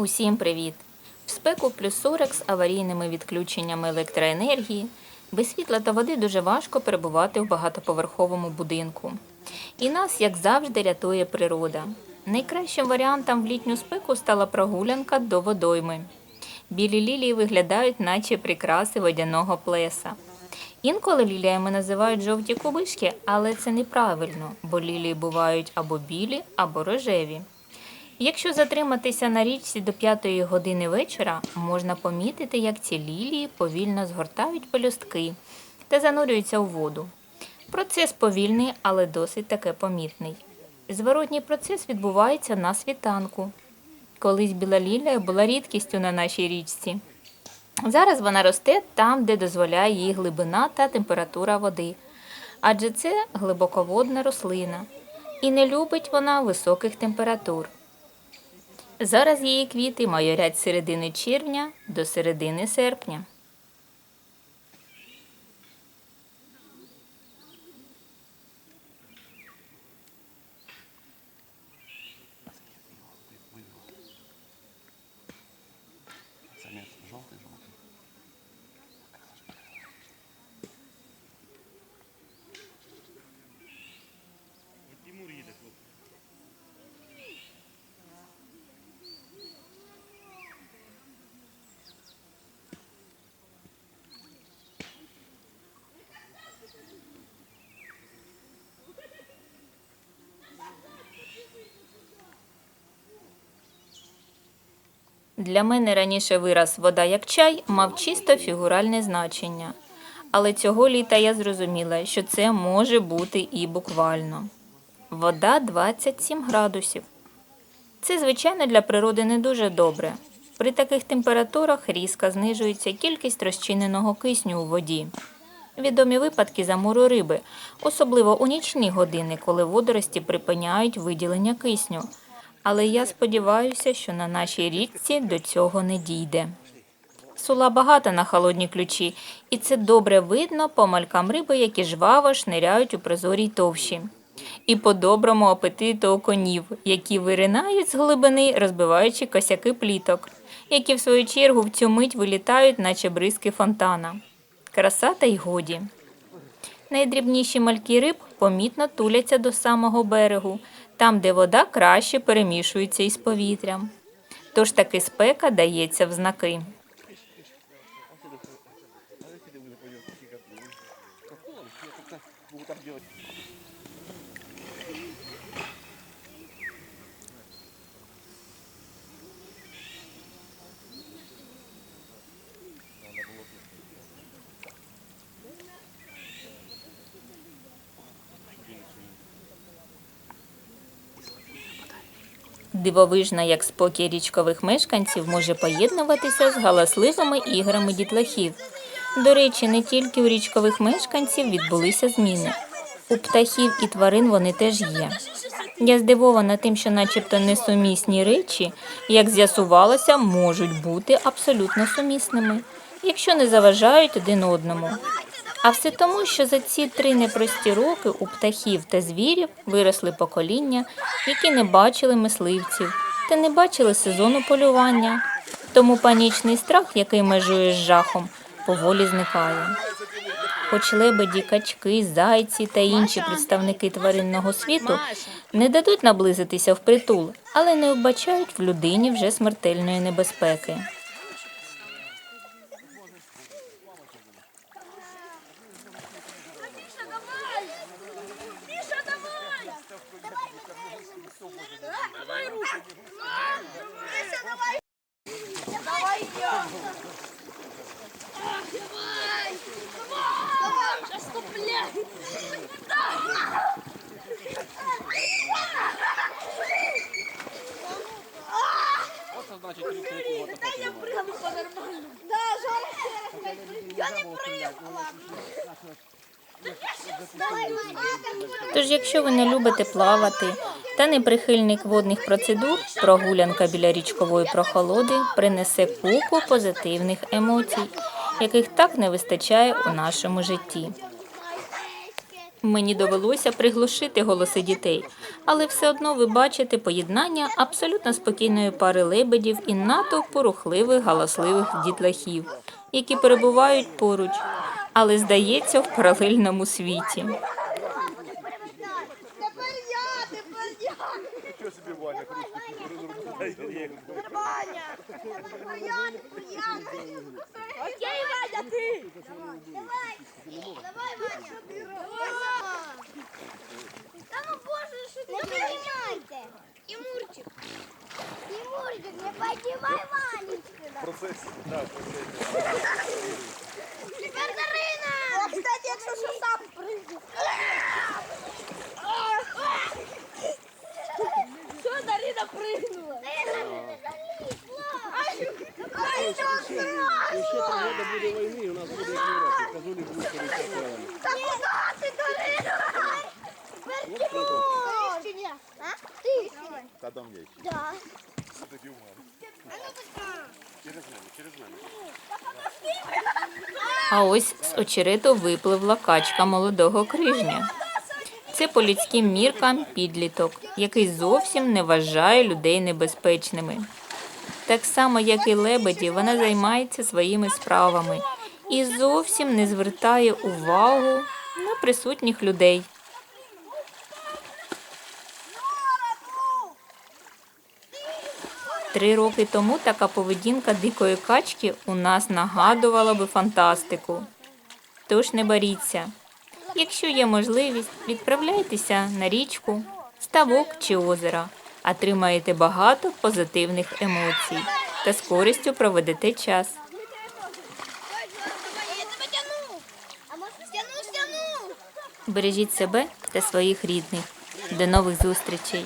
Усім привіт! В спеку плюс 40 з аварійними відключеннями електроенергії без світла та води дуже важко перебувати в багатоповерховому будинку. І нас, як завжди, рятує природа. Найкращим варіантом в літню спеку стала прогулянка до водойми. Білі лілії виглядають, наче прикраси водяного плеса. Інколи ліліями називають жовті кубишки, але це неправильно, бо лілії бувають або білі, або рожеві. Якщо затриматися на річці до п'ятої години вечора, можна помітити, як ці лілії повільно згортають пелюстки та занурюються у воду. Процес повільний, але досить таки помітний. Зворотній процес відбувається на світанку. Колись біла лілія була рідкістю на нашій річці. Зараз вона росте там, де дозволяє їй глибина та температура води, адже це глибоководна рослина, і не любить вона високих температур. Зараз її квіти майорять з середини червня до середини серпня. Для мене раніше вираз вода як чай мав чисто фігуральне значення. Але цього літа я зрозуміла, що це може бути і буквально. Вода 27 градусів. Це, звичайно, для природи не дуже добре. При таких температурах різко знижується кількість розчиненого кисню у воді. Відомі випадки замору риби, особливо у нічні години, коли водорості припиняють виділення кисню. Але я сподіваюся, що на нашій річці до цього не дійде. Сула багата на холодні ключі, і це добре видно по малькам риби, які жваво шниряють у прозорій товщі. І по доброму апетиту оконів, які виринають з глибини, розбиваючи косяки пліток, які в свою чергу в цю мить вилітають, наче бризки фонтана. Краса та й годі. Найдрібніші мальки риб помітно туляться до самого берегу, там, де вода краще перемішується із повітрям. Тож таки спека дається в знаки. Дивовижна, як спокій річкових мешканців може поєднуватися з галасливими іграми дітлахів. До речі, не тільки у річкових мешканців відбулися зміни. У птахів і тварин вони теж є. Я здивована тим, що начебто несумісні речі, як з'ясувалося, можуть бути абсолютно сумісними, якщо не заважають один одному. А все тому, що за ці три непрості роки у птахів та звірів виросли покоління, які не бачили мисливців та не бачили сезону полювання. Тому панічний страх, який межує з жахом, поволі зникає. Хоч лебеді, качки, зайці та інші представники тваринного світу не дадуть наблизитися впритул, але не вбачають в людині вже смертельної небезпеки. Миша, давай! Миша, давай! Давай руку! Миша, давай! Давай я! Давай! Давай! Сейчас блядь! Вот что значит трюк трюк, вот Да я прыгну по-нормальному! Да, жалко! Я не прыгнула! Давай, Тож, якщо ви не любите плавати та не прихильник водних процедур, прогулянка біля річкової прохолоди принесе купу позитивних емоцій, яких так не вистачає у нашому житті. Мені довелося приглушити голоси дітей, але все одно ви бачите поєднання абсолютно спокійної пари лебедів і натовпу рухливих галасливих дітлахів, які перебувають поруч, але здається в паралельному світі. Окей, Ваня, ти. Давай. Давай, Ваня. Та ну боже, що ти? Не піднімайте. Тимурчик. Тимурчик, не піднімай Ванечку. Процес, так, процес. Тепер Дарина. О, кстати, якщо що сам прийду. Що Дарина пригнула? Ай, що Ще три роки буде війни, і у нас буде іграти. Казулі будуть перечислені. Та куди ти, Дарина? Вертимон! А? Ти? Та дам є. Да. А ось з очерету випливла качка молодого крижня. Це по людським міркам підліток, який зовсім не вважає людей небезпечними. Так само, як і лебеді, вона займається своїми справами і зовсім не звертає увагу на присутніх людей. Три роки тому така поведінка дикої качки у нас нагадувала би фантастику. Тож не боріться. Якщо є можливість, відправляйтеся на річку, ставок чи озеро, отримаєте багато позитивних емоцій та з користю проведете час. Бережіть себе та своїх рідних. До нових зустрічей!